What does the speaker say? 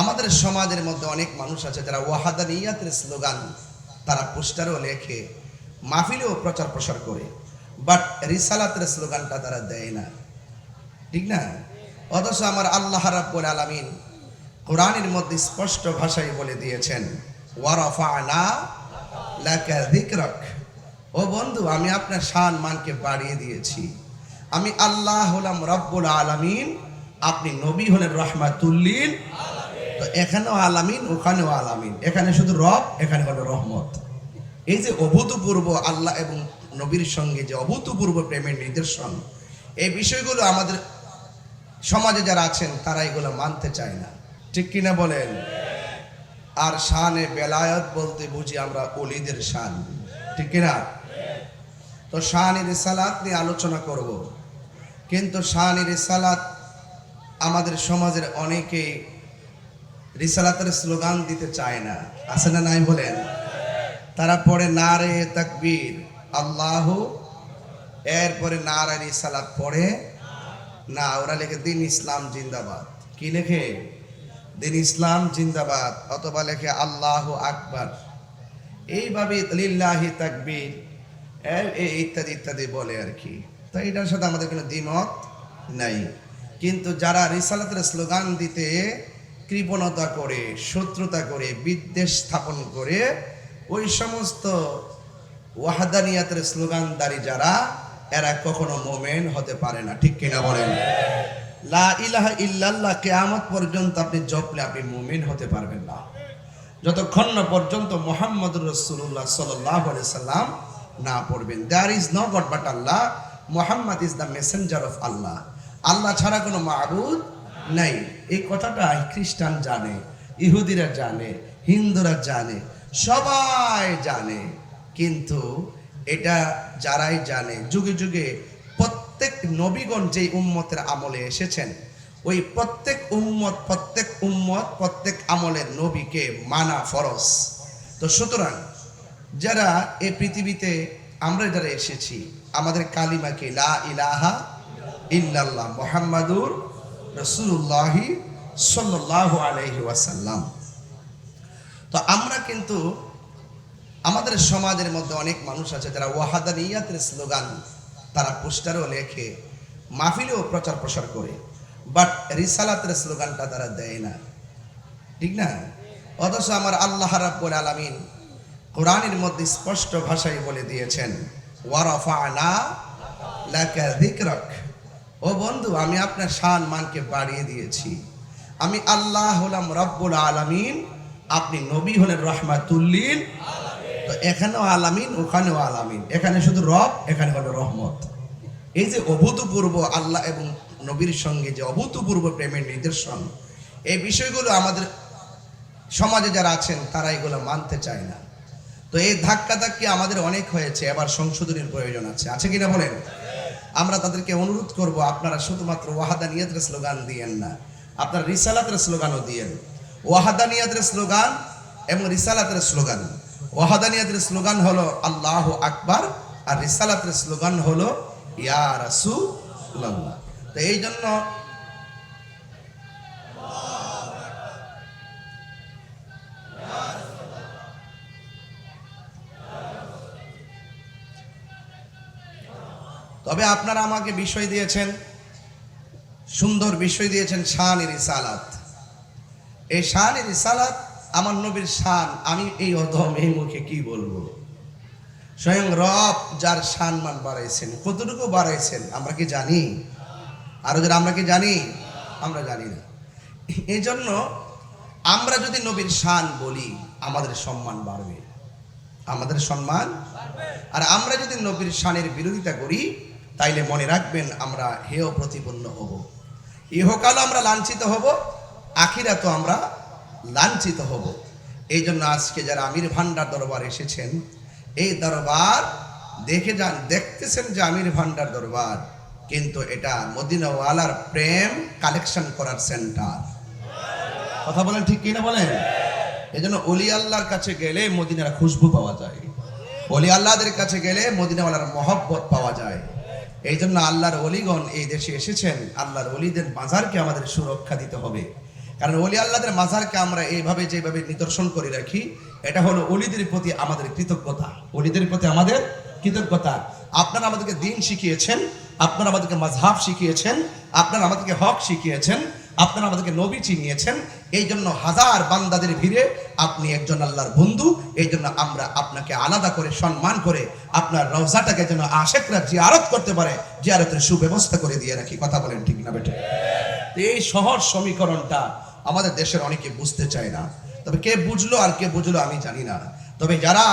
আমাদের সমাজের মধ্যে অনেক মানুষ আছে যারা ওয়াহাদানিয়াতের স্লোগান তারা পোস্টারও লেখে, মাহফিলেও প্রচার প্রসার করে বাট রিসালাতের স্লোগানটা তারা দেয় না। ঠিক না? অথচ আমার আল্লাহ রাব্বুল আলামিন কোরআনের মধ্যে স্পষ্ট ভাষায় বলে দিয়েছেন ওয়ারাফানা ও বন্ধু, আমি আপনার শান মানকে বাড়িয়ে দিয়েছি। আমি আল্লাহ হলাম রব্বুল আলামিন, আপনি নবী হলেন রহমাতুল্লিল তো এখানেও আলামিন, ওখানেও আলামিন। এখানে শুধু রব, এখানে হলো রহমত। এই যে অভূতপূর্ব আল্লাহ এবং নবীর সঙ্গে যে অভূতপূর্ব প্রেমের নিদর্শন, এই বিষয়গুলো আমাদের সমাজে যারা আছেন, তারা এগুলো মানতে চায় না। ঠিক কিনা বলেন? আর শানে বেলায়ত বলতে বুঝি আমরা অলিদের শান। ঠিক কিনা? তো শান সালাত নিয়ে আলোচনা করব। কিন্তু শান রিসালাত আমাদের সমাজের অনেকে রিসালাতের স্লোগান দিতে চায় না। আছে না নাই বলেন? তারা পড়ে নারে তাকবীর। আল্লাহ এরপরে নারে রিসালাত পড়ে না, ওরা লেখে দিন ইসলাম জিন্দাবাদ। কি লেখে? দিন ইসলাম জিন্দাবাদ, অথবা লেখে আল্লাহ আকবার। এইভাবে লিল্লাহি তাকবীর ইত্যাদি ইত্যাদি বলে আর কি। তো এটার সাথে আমাদের কোনো দ্বিমত নাই। কিন্তু যারা রিসালাতের স্লোগান দিতে কৃপণতা করে, শত্রুতা করে, বিদ্বেষ স্থাপন করে ওই সমস্ত ওয়াহাদানিয়াতের স্লোগানদারি যারা, এরা কখনো মোমেন হতে পারে না। ঠিক কিনা বলেন? লা ইলাহা ইল্লাল্লাহ, কেয়ামত পর্যন্ত আপনি জপলে আপনি মুমিন হতে পারবেন না। যতক্ষণ না পর্যন্ত মোহাম্মদ রসুল্লাহ সাল্লাহ সাল্লাম না পড়বেন। There is no god but Allah Muhammad is the messenger of Allah Allah ছাড়া কোনো মাহবুদ নাই। এই কথাটা খ্রিস্টান জানে, ইহুদিরা জানে, হিন্দুরা জানে, সবাই জানে। কিন্তু এটা যারাই জানে, যুগে যুগে প্রত্যেক নবীগণ যেই উম্মতের আমলে এসেছেন, ওই প্রত্যেক উম্মত প্রত্যেক উম্মত, প্রত্যেক আমলের নবীকে মানা ফরজ। তো সুতরাং যারা এই পৃথিবীতে আমরা যারা এসেছি, আমাদের কালিমাকে লা ইলাহা ইল্লাল্লাহ, মোহাম্মদুর রসুল্লাহি সাল্লাল্লাহু আলাইহি ওয়াসাল্লাম। তো আমরা কিন্তু আমাদের সমাজের মধ্যে অনেক মানুষ আছে যারা ওয়াহাদানিয়াতের স্লোগান তারা পোস্টারও লেখে, মাহফিলেও প্রচার প্রসার করে, বাট রিসালাতের স্লোগানটা তারা দেয় না। ঠিক না? অথচ আমার আল্লাহ রাব্বুল আলামিন কোরআনের মধ্যে স্পষ্ট ভাষায় বলে দিয়েছেন ওয়ারাফানা লাকা যিকরাক। ও বন্ধু, আমি আপনার শান মানকে বাড়িয়ে দিয়েছি। আমি আল্লাহ হলাম রব্বুল আলামিন, আপনি নবী হলেন রহমাতুল্লিল তো এখানেও আলামিন, ওখানেও আলামিন। এখানে শুধু রব, এখানে হলো রহমত। এই যে অভূতপূর্ব আল্লাহ এবং নবীর সঙ্গে যে অভূতপূর্ব প্রেমের নিদর্শন, এই বিষয়গুলো আমাদের সমাজে যারা আছেন, তারা এগুলো মানতে চায় না। তো এই ধাক্কা ধাক্কি আমাদের অনেক হয়েছে, এবার সংশোধনের প্রয়োজন আছে। আছে কিনা বলেন? আমরা তাদেরকে অনুরোধ করব, আপনারা শুধুমাত্র ওয়াহাদানিয়াতের স্লোগান দিয়েন না, আপনারা রিসালাতের স্লোগানও দিয়েন। ওয়াহাদানিয়াতের স্লোগান এবং রিসালাতের স্লোগান। ওয়াহাদানিয়াতের স্লোগান হলো আল্লাহ আকবার, আর রিসালাতের স্লোগান হলো ইয়া রাসূলুল্লাহ। তো এই জন্য তবে আপনারা আমাকে বিষয় দিয়েছেন, সুন্দর বিষয় দিয়েছেন শান রিসালাত। এই শান রিসালাত আমার নবীর শান, আমি এই অধম, এই মুখে কি বলব? স্বয়ং রব যার সম্মান বাড়াইছেন, কতটুকু বাড়াইছেন, আমরা কি জানি? আরও যারা আমরা কি জানি? আমরা জানি না। এই জন্য আমরা যদি নবীর শান বলি, আমাদের সম্মান বাড়বে। আমাদের সম্মান আর আমরা যদি নবীর শানের বিরোধিতা করি তাইলে মনে রাখবেন আমরা হেয় প্রতিপন্ন হব। ইহকাল আমরা লাঞ্ছিত হব আখিরা তো আমরা লাঞ্ছিত হব। এই জন্য আজকে যারা আমির ভান্ডার দরবার এসেছেন, এই দরবার দেখে যান, দেখতেছেন যে আমির ভান্ডার দরবার, কিন্তু এটা মদিনাওয়ালার প্রেম কালেকশন করার সেন্টার। কথা বলেন ঠিক কিনা বলেন? এই জন্য অলি আল্লাহর কাছে গেলে মদিনার খুশবু পাওয়া যায়। অলি আল্লাহদের কাছে গেলে মদিনাওয়ালার মহব্বত পাওয়া যায়। এই জন্য আল্লাহর অলিগণ এই দেশে এসেছেন। আল্লাহর অলিদের মাজারকে আমাদের সুরক্ষা দিতে হবে। কারণ অলি আল্লাহদের মাজারকে আমরা এইভাবে যেভাবে নিদর্শন করে রাখি, এটা হলো অলিদের প্রতি আমাদের কৃতজ্ঞতা। অলিদের প্রতি আমাদের কৃতজ্ঞতা। আপনারা আমাদেরকে দিন শিখিয়েছেন, আপনারা আমাদেরকে মাঝহাব শিখিয়েছেন, আপনারা আমাদেরকে হক শিখিয়েছেন। আপনারা আমাদেরকে নবী চিনিয়েছেন। এই জন্য হাজার বান্দাদের ভিড়ে আপনি একজন আল্লাহর বন্ধু, এই জন্য আমরা আপনাকে আলাদা করে সম্মান করে আপনার রওজাটাকে যেন আশেকরা জিয়ারত করতে পারে, জিয়ারতের সুব্যবস্থা করে দিয়ে রাখি। কথা বলেন ঠিক না বেটে এই সহজ সমীকরণটা আমাদের দেশের অনেকে বুঝতে চায় না। তবে কে বুঝলো আর কে বুঝলো আমি জানি না। তবে যারা